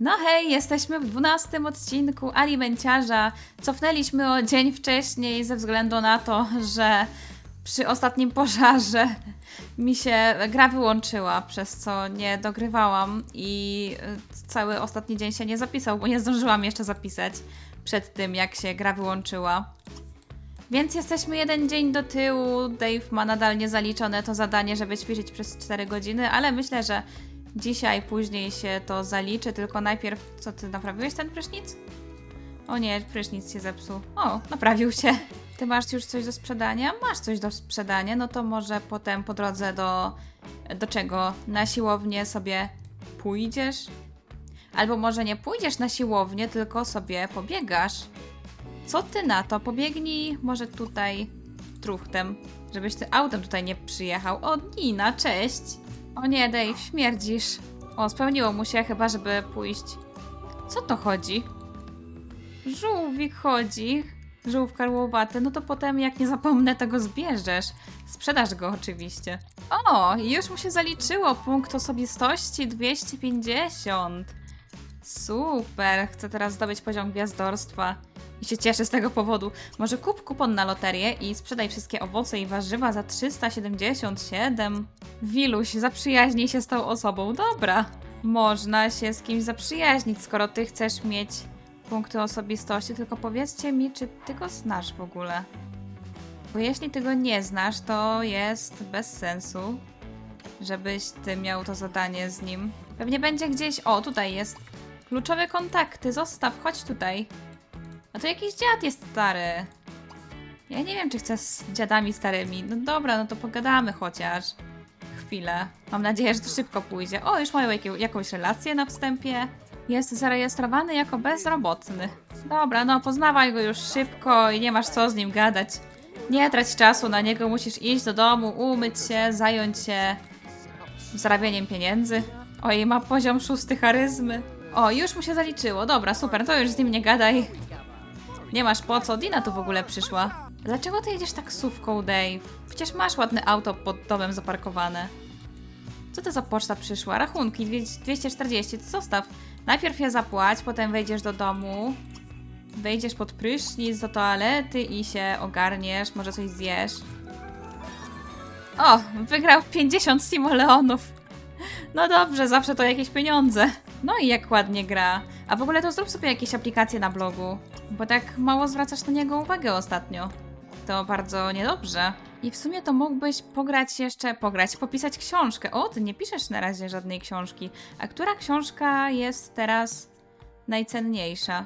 No hej, jesteśmy w 12 odcinku Alimenciarza. Cofnęliśmy o dzień wcześniej ze względu na to, że przy ostatnim pożarze mi się gra wyłączyła, przez co nie dogrywałam i cały ostatni dzień się nie zapisał, bo nie zdążyłam jeszcze zapisać przed tym, jak się gra wyłączyła. Więc jesteśmy jeden dzień do tyłu. Dave ma nadal niezaliczone to zadanie, żeby ćwiczyć przez 4 godziny, ale myślę, że dzisiaj, później się to zaliczy. Tylko najpierw, co ty naprawiłeś ten prysznic? O nie, prysznic się zepsuł. O, naprawił się. Ty masz już coś do sprzedania? Masz coś do sprzedania, no to może potem po drodze do. do czego? Na siłownię sobie pójdziesz? Albo może nie pójdziesz na siłownię, tylko sobie pobiegasz. Co ty na to? Pobiegnij może tutaj truchtem, żebyś ty autem tutaj nie przyjechał. O, Nina, cześć! O nie, Dave, śmierdzisz. O, spełniło mu się chyba, żeby pójść. Co to chodzi? Żółwik chodzi. Żółw karłowaty. No to potem, jak nie zapomnę, to go zbierzesz. Sprzedasz go oczywiście. O, już mu się zaliczyło. Punkt osobistości 250. Super, chcę teraz zdobyć poziom gwiazdorstwa. I się cieszę z tego powodu. Może kup kupon na loterię i sprzedaj wszystkie owoce i warzywa za 377. Wiluś, zaprzyjaźnij się z tą osobą. Dobra. Można się z kimś zaprzyjaźnić, skoro ty chcesz mieć punkty osobistości, tylko powiedzcie mi, czy ty go znasz w ogóle. Bo jeśli ty go nie znasz, to jest bez sensu, żebyś ty miał to zadanie z nim. Pewnie będzie gdzieś. O, tutaj jest. Kluczowe kontakty, zostaw, chodź tutaj. A to jakiś dziad jest stary. Ja nie wiem, czy chcę z dziadami starymi. No dobra, no to pogadamy chociaż. Chwilę. Mam nadzieję, że to szybko pójdzie. O, już mają jakie, jakąś relację na wstępie. Jest zarejestrowany jako bezrobotny. Dobra, no poznawaj go już szybko i nie masz co z nim gadać. Nie trać czasu na niego, musisz iść do domu, umyć się, zająć się zarabianiem pieniędzy. Oj, ma poziom szósty charyzmy. O, już mu się zaliczyło. Dobra, super, to już z nim nie gadaj. Nie masz po co, Dina tu w ogóle przyszła. Dlaczego ty jedziesz taksówką, Dave? Przecież masz ładne auto pod domem zaparkowane. Co to za poczta przyszła? Rachunki dwie- 240, to zostaw. Najpierw je zapłać, potem wejdziesz do domu, wejdziesz pod prysznic do toalety i się ogarniesz, może coś zjesz. O, wygrał 50 simoleonów. No dobrze, zawsze to jakieś pieniądze. No i jak ładnie gra. A w ogóle to zrób sobie jakieś aplikacje na blogu, bo tak mało zwracasz na niego uwagę ostatnio. To bardzo niedobrze. I w sumie to mógłbyś pograć jeszcze, pograć, popisać książkę. O, ty nie piszesz na razie żadnej książki. A która książka jest teraz najcenniejsza?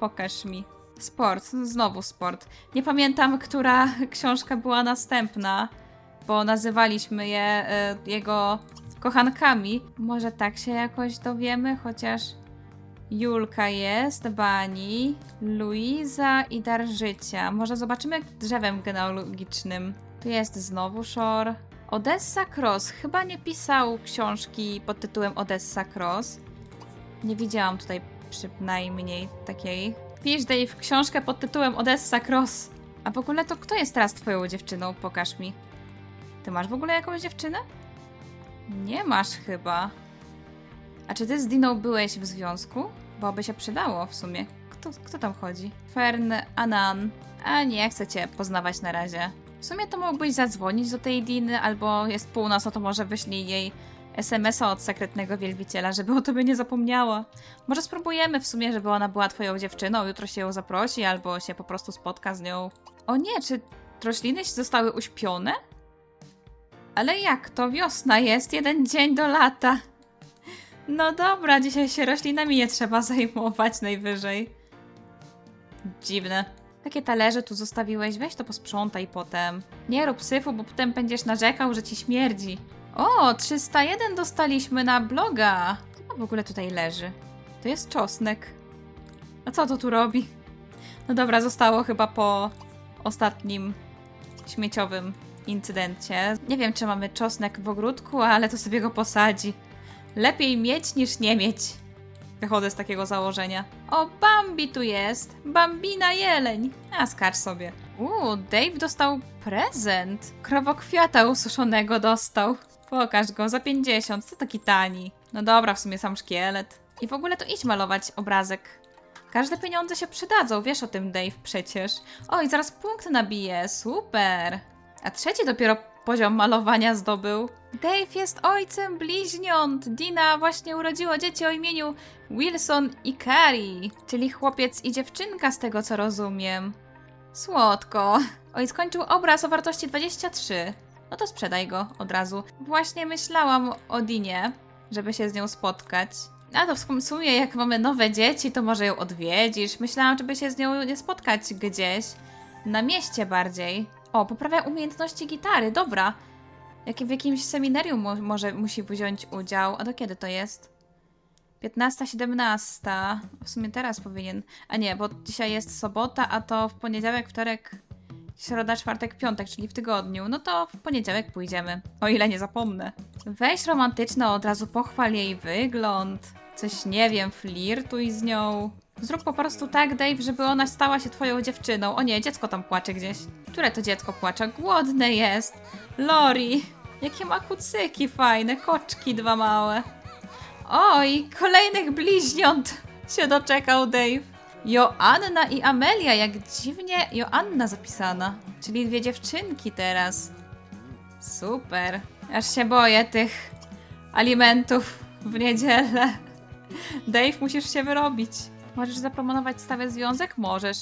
Pokaż mi. Sport, znowu sport. Nie pamiętam, która książka była następna, bo nazywaliśmy je e, jego kochankami. Może tak się jakoś dowiemy, chociaż Julka jest, Bani, Luiza i Dar Życia. Może zobaczymy drzewem genealogicznym. Tu jest znowu Shore. Odessa Cross. Chyba nie pisał książki pod tytułem Odessa Cross. Nie widziałam tutaj przynajmniej takiej. Pisz Dave książkę pod tytułem Odessa Cross. A w ogóle to kto jest teraz twoją dziewczyną? Pokaż mi. Ty masz w ogóle jakąś dziewczynę? Nie masz chyba. A czy ty z Diną byłeś w związku? Bo by się przydało w sumie. Kto, kto tam chodzi? Fern Anan. A nie chcę cię poznawać na razie. W sumie to mógłbyś zadzwonić do tej Diny, albo jest północ, no to może wyślij jej SMS-a od sekretnego wielbiciela, żeby o tobie nie zapomniała. Może spróbujemy w sumie, żeby ona była twoją dziewczyną, jutro się ją zaprosi, albo się po prostu spotka z nią. O nie, czy rośliny zostały uśpione? Ale jak to? Wiosna jest, jeden dzień do lata. No dobra, dzisiaj się roślinami nie trzeba zajmować najwyżej. Dziwne. Takie talerze tu zostawiłeś, weź to posprzątaj potem. Nie rób syfu, bo potem będziesz narzekał, że ci śmierdzi. O, 301 dostaliśmy na bloga. Co w ogóle tutaj leży? To jest czosnek. A co to tu robi? No dobra, zostało chyba po ostatnim śmieciowym incydencie. Nie wiem, czy mamy czosnek w ogródku, ale to sobie go posadzi. Lepiej mieć niż nie mieć. Wychodzę z takiego założenia. O, Bambi tu jest! Bambina jeleń! A skacz sobie. Uuu, Dave dostał prezent. Krowokwiata ususzonego dostał. Pokaż go, za 50. Co taki tani? No dobra, w sumie sam szkielet. I w ogóle to idź malować obrazek. Każde pieniądze się przydadzą, wiesz o tym, Dave, przecież. O, i zaraz punkt nabije, super. A trzeci dopiero poziom malowania zdobył. Dave jest ojcem bliźniąt. Dina właśnie urodziła dzieci o imieniu Wilson i Carrie, czyli chłopiec i dziewczynka z tego co rozumiem. Słodko. Oj, skończył obraz o wartości 23. No to sprzedaj go od razu. Właśnie myślałam o Dinie, żeby się z nią spotkać. A to w sumie, jak mamy nowe dzieci, to może ją odwiedzisz. Myślałam, żeby się z nią nie spotkać gdzieś. Na mieście bardziej. O, poprawia umiejętności gitary, dobra. Jak w jakimś seminarium mo może musi wziąć udział. A do kiedy to jest? 15, 17. W sumie teraz powinien. A nie, bo dzisiaj jest sobota, a to w poniedziałek, wtorek, środa, czwartek, piątek, czyli w tygodniu. No to w poniedziałek pójdziemy. O ile nie zapomnę. Weź romantyczne, od razu pochwal jej wygląd. Coś nie wiem, flirtuj z nią. Zrób po prostu tak, Dave, żeby ona stała się twoją dziewczyną. O nie, dziecko tam płacze gdzieś. Które to dziecko płacze? Głodne jest. Lori. Jakie ma kucyki fajne, koczki dwa małe. Oj, kolejnych bliźniąt się doczekał Dave. Joanna i Amelia, jak dziwnie Joanna zapisana. Czyli dwie dziewczynki teraz. Super. Aż się boję tych alimentów w niedzielę. Dave, musisz się wyrobić. Możesz zaproponować stałe związek? Możesz.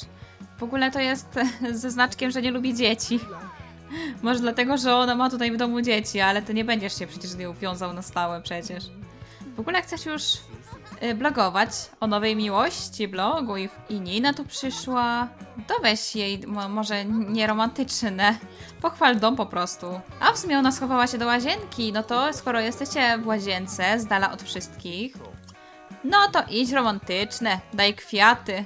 W ogóle to jest ze znaczkiem, że nie lubi dzieci. Może dlatego, że ona ma tutaj w domu dzieci, ale ty nie będziesz się przecież z nią wiązał na stałe przecież. W ogóle chcesz już y, blogować o nowej miłości blogu i, i Nina tu przyszła. To weź jej mo, może nie romantyczne. Pochwal dom po prostu. A w sumie ona schowała się do łazienki. No to skoro jesteście w łazience, z dala od wszystkich, no to idź romantyczne. Daj kwiaty.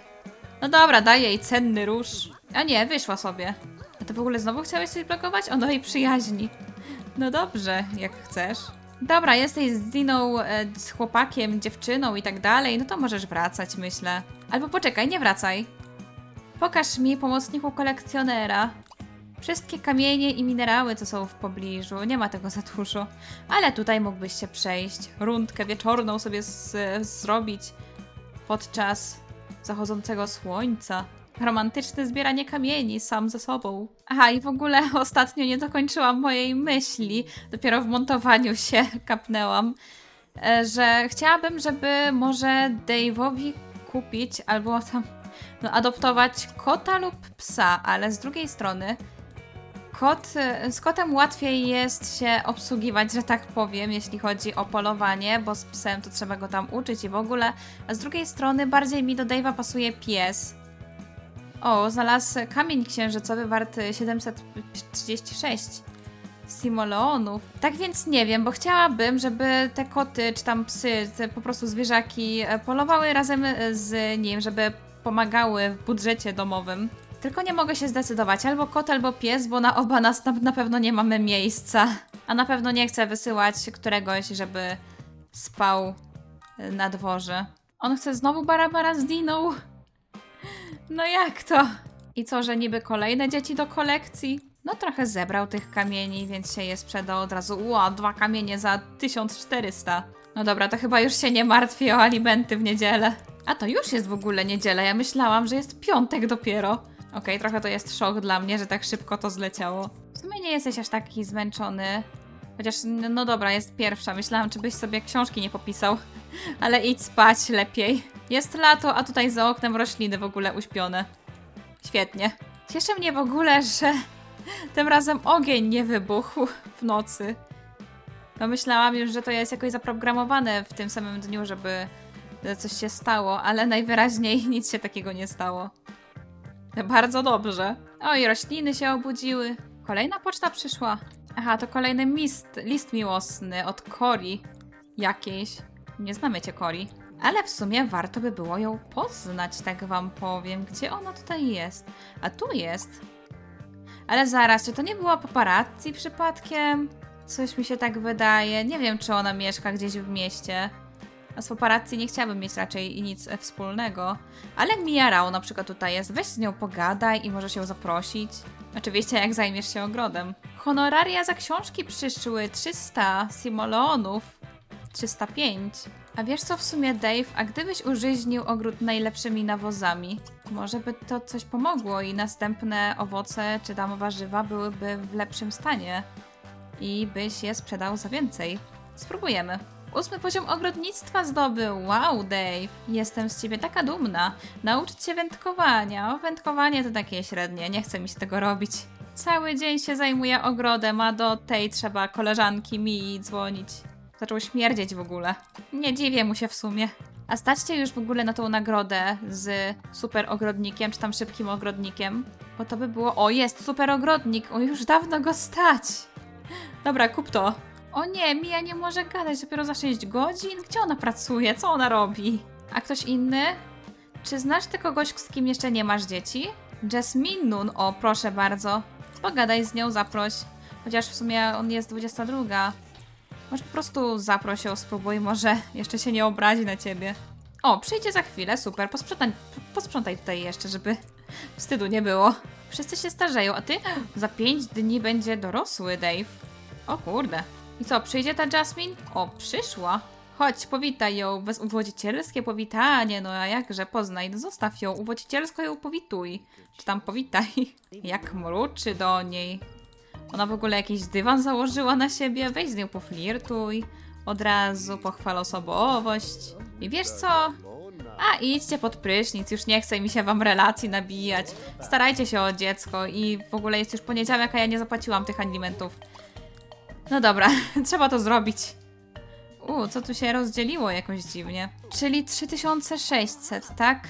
No dobra, daj jej cenny róż. A nie, wyszła sobie. A to w ogóle znowu chciałeś coś blokować? O nowej przyjaźni. No dobrze, jak chcesz. Dobra, jesteś z Diną, e, z chłopakiem, dziewczyną i tak dalej, no to możesz wracać, myślę. Albo poczekaj, nie wracaj. Pokaż mi pomocniku kolekcjonera. Wszystkie kamienie i minerały, co są w pobliżu. Nie ma tego za dużo. Ale tutaj mógłbyś się przejść. Rundkę wieczorną sobie z, zrobić podczas zachodzącego słońca. Romantyczne zbieranie kamieni sam ze sobą. Aha, i w ogóle ostatnio nie dokończyłam mojej myśli. Dopiero w montowaniu się kapnęłam. e, Że chciałabym, żeby może Dave'owi kupić albo tam no, adoptować kota lub psa, ale z drugiej strony kot, e, z kotem łatwiej jest się obsługiwać, że tak powiem, jeśli chodzi o polowanie, bo z psem to trzeba go tam uczyć i w ogóle. A z drugiej strony bardziej mi do Dave'a pasuje pies. O, znalazł kamień księżycowy warty 736 simoleonów. Tak więc nie wiem, bo chciałabym, żeby te koty czy tam psy, te po prostu zwierzaki e, polowały razem e, z nim, żeby pomagały w budżecie domowym. Tylko nie mogę się zdecydować, albo kot, albo pies, bo na oba nas na, na pewno nie mamy miejsca. A na pewno nie chcę wysyłać któregoś, żeby spał e, na dworze. On chce znowu barabara z Diną. No jak to? I co, że niby kolejne dzieci do kolekcji? No trochę zebrał tych kamieni, więc się je sprzedał od razu. Ło, dwa kamienie za 1400. No dobra, to chyba już się nie martwię o alimenty w niedzielę. A to już jest w ogóle niedziela, ja myślałam, że jest piątek dopiero. Okej, trochę to jest szok dla mnie, że tak szybko to zleciało. W sumie nie jesteś aż taki zmęczony. Chociaż, no no dobra, jest pierwsza. Myślałam, czy byś sobie książki nie popisał. Ale idź spać lepiej. Jest lato, a tutaj za oknem rośliny w ogóle uśpione. Świetnie. Cieszy mnie w ogóle, że tym razem ogień nie wybuchł w nocy. No myślałam już, że to jest jakoś zaprogramowane w tym samym dniu, żeby coś się stało, ale najwyraźniej nic się takiego nie stało. Bardzo dobrze. Oj, rośliny się obudziły. Kolejna poczta przyszła. Aha, to kolejny list, list miłosny od Cori jakiejś. Nie znamy cię, Cori. Ale w sumie warto by było ją poznać, tak wam powiem. Gdzie ona tutaj jest? A tu jest. Ale zaraz, czy to nie była paparazzi przypadkiem? Coś mi się tak wydaje. Nie wiem, czy ona mieszka gdzieś w mieście. A z paparazzi nie chciałabym mieć raczej nic wspólnego. Ale Mia Rao na przykład tutaj jest. Weź z nią pogadaj i możesz ją zaprosić. Oczywiście jak zajmiesz się ogrodem. Honoraria za książki przyszły. 300 simoleonów. 305. A wiesz co w sumie, Dave? A gdybyś użyźnił ogród najlepszymi nawozami, może by to coś pomogło i następne owoce czy tam warzywa byłyby w lepszym stanie i byś je sprzedał za więcej. Spróbujemy. Ósmy poziom ogrodnictwa zdobył. Wow, Dave. Jestem z ciebie taka dumna. Nauczyć się wędkowania. O, wędkowanie to takie średnie. Nie chce mi się tego robić. Cały dzień się zajmuje ogrodem, a do tej trzeba koleżanki mi dzwonić. Zaczął śmierdzieć w ogóle. Nie dziwię mu się w sumie. A staćcie już w ogóle na tą nagrodę z super ogrodnikiem, czy tam szybkim ogrodnikiem. Bo to by było. O, jest super ogrodnik! O, już dawno go stać! Dobra, kup to. O nie, Mia nie może gadać dopiero za 6 godzin? Gdzie ona pracuje? Co ona robi? A ktoś inny? Czy znasz ty kogoś, z kim jeszcze nie masz dzieci? Jasmine Nun, o proszę bardzo. Pogadaj z nią, zaproś. Chociaż w sumie on jest 22. Może po prostu zaproś ją, spróbuj, może jeszcze się nie obrazi na ciebie. O, przyjdzie za chwilę, super. Posprzątaj, posprzątaj tutaj jeszcze, żeby wstydu nie było. Wszyscy się starzeją, a ty za 5 dni będzie dorosły, Dave. O kurde. I co, przyjdzie ta Jasmine? O, przyszła. Chodź, powitaj ją. Bez uwodzicielskie powitanie. No a jakże, poznaj. No Zostaw ją. Uwodzicielsko ją powituj. Czy tam powitaj. Jak mruczy do niej. Ona w ogóle jakiś dywan założyła na siebie. Weź z nią poflirtuj. Od razu pochwal osobowość. I wiesz co? A idźcie pod prysznic, już nie chce mi się wam relacji nabijać. Starajcie się o dziecko i w ogóle jest już poniedziałek, a ja nie zapłaciłam tych alimentów. No dobra, trzeba to zrobić. U, co tu się rozdzieliło jakoś dziwnie. Czyli 3600, tak?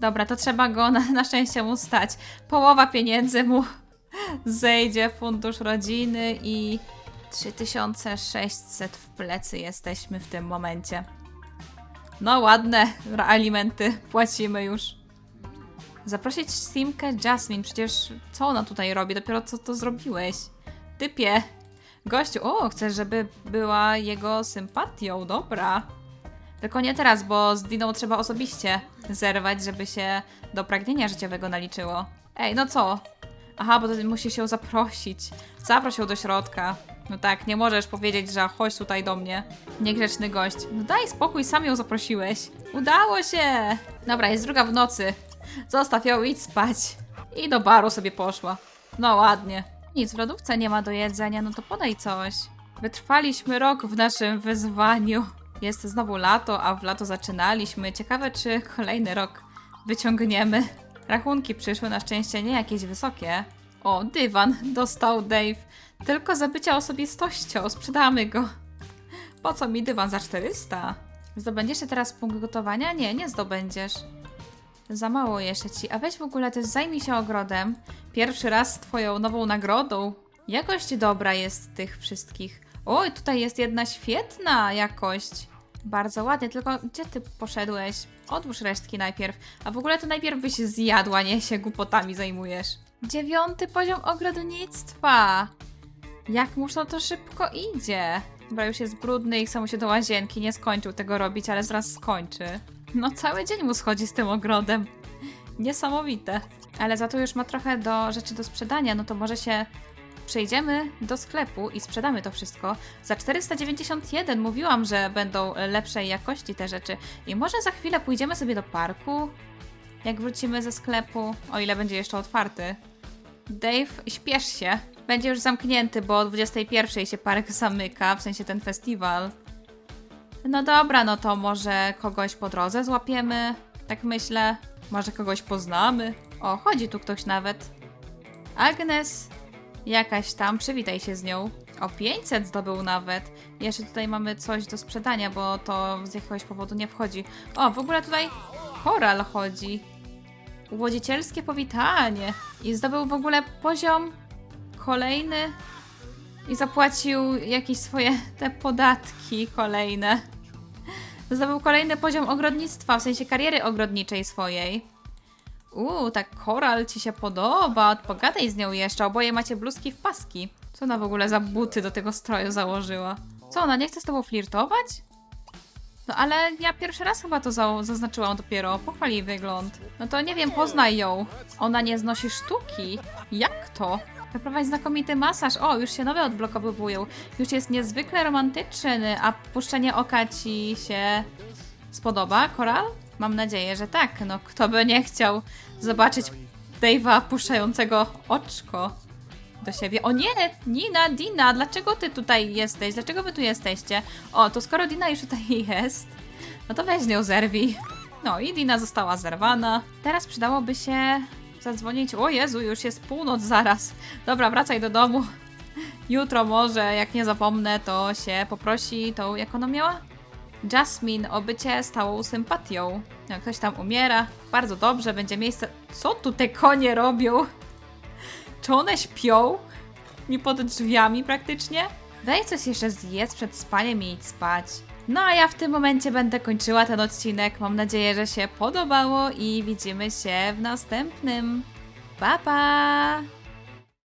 Dobra, to trzeba go na, na szczęście mu stać. Połowa pieniędzy mu zejdzie fundusz rodziny i 3600 w plecy jesteśmy w tym momencie. No ładne alimenty płacimy już. Zaprosić Simkę Jasmine, przecież co ona tutaj robi? Dopiero co to zrobiłeś? Typie. Gościu, o, chcesz, żeby była jego sympatią, dobra. Tylko nie teraz, bo z Diną trzeba osobiście zerwać, żeby się do pragnienia życiowego naliczyło. Ej, no co? Aha, bo to musi się zaprosić. Zaproś ją do środka. No tak, nie możesz powiedzieć, że chodź tutaj do mnie. Niegrzeczny gość. No daj spokój, sam ją zaprosiłeś. Udało się! Dobra, jest druga w nocy. Zostaw ją, idź spać. I do baru sobie poszła. No ładnie. Nic, w lodówce nie ma do jedzenia, no to podaj coś. Wytrwaliśmy rok w naszym wyzwaniu. Jest znowu lato, a w lato zaczynaliśmy. Ciekawe, czy kolejny rok wyciągniemy. Rachunki przyszły na szczęście nie jakieś wysokie. O, dywan dostał Dave. Tylko za bycia osobistością. Sprzedamy go. Po co mi dywan za 400? Zdobędziesz się teraz punkt gotowania? Nie, nie zdobędziesz. Za mało jeszcze ci. A weź w ogóle też zajmij się ogrodem. Pierwszy raz z twoją nową nagrodą. Jakość dobra jest tych wszystkich. Oj, tutaj jest jedna świetna jakość. Bardzo ładnie, tylko gdzie ty poszedłeś? Odłóż resztki najpierw. A w ogóle to najpierw byś zjadła, nie się głupotami zajmujesz. Dziewiąty poziom ogrodnictwa. Jak mu to, to szybko idzie. Dobra, już jest brudny i chce mu się do łazienki. Nie skończył tego robić, ale zaraz skończy. No cały dzień mu schodzi z tym ogrodem. Niesamowite. Ale za to już ma trochę do rzeczy do sprzedania, no to może się przejdziemy do sklepu i sprzedamy to wszystko. Za 491 mówiłam, że będą lepszej jakości te rzeczy. I może za chwilę pójdziemy sobie do parku, jak wrócimy ze sklepu, o ile będzie jeszcze otwarty. Dave, śpiesz się. Będzie już zamknięty, bo o 21 się park zamyka, w sensie ten festiwal. No dobra, no to może kogoś po drodze złapiemy, tak myślę. Może kogoś poznamy. O, chodzi tu ktoś nawet. Agnes, jakaś tam, przywitaj się z nią. O 500 zdobył nawet. Jeszcze tutaj mamy coś do sprzedania, bo to z jakiegoś powodu nie wchodzi. O, w ogóle tutaj Koral chodzi. Uwodzicielskie powitanie. I zdobył w ogóle poziom kolejny. I zapłacił jakieś swoje te podatki kolejne. Zdobył kolejny poziom ogrodnictwa, w sensie kariery ogrodniczej swojej. Uuu, tak koral ci się podoba. Pogadaj z nią jeszcze. Oboje macie bluzki w paski. Co ona w ogóle za buty do tego stroju założyła? Co, ona nie chce z tobą flirtować? No ale ja pierwszy raz chyba to za zaznaczyłam dopiero. Pochwal jej wygląd. No to nie wiem, poznaj ją. Ona nie znosi sztuki. Jak to? Wyprowadź znakomity masaż. O, już się nowe odblokowywują. Już jest niezwykle romantyczny, a puszczenie oka ci się spodoba, Koral? Mam nadzieję, że tak. No, kto by nie chciał zobaczyć Dave'a puszczającego oczko do siebie. O nie! Nina, Dina, dlaczego ty tutaj jesteś? Dlaczego wy tu jesteście? O, to skoro Dina już tutaj jest, no to weź nią zerwij. No i Dina została zerwana. Teraz przydałoby się zadzwonić. O Jezu, już jest północ zaraz. Dobra, wracaj do domu. Jutro może, jak nie zapomnę, to się poprosi tą, jak ona miała? Jasmine o bycie stałą sympatią. Jak ktoś tam umiera, bardzo dobrze, będzie miejsce. Co tu te konie robią? Czy one śpią? Mi pod drzwiami praktycznie? Weź coś jeszcze zjedz przed spaniem i idź spać. No a ja w tym momencie będę kończyła ten odcinek. Mam nadzieję, że się podobało i widzimy się w następnym. Pa pa!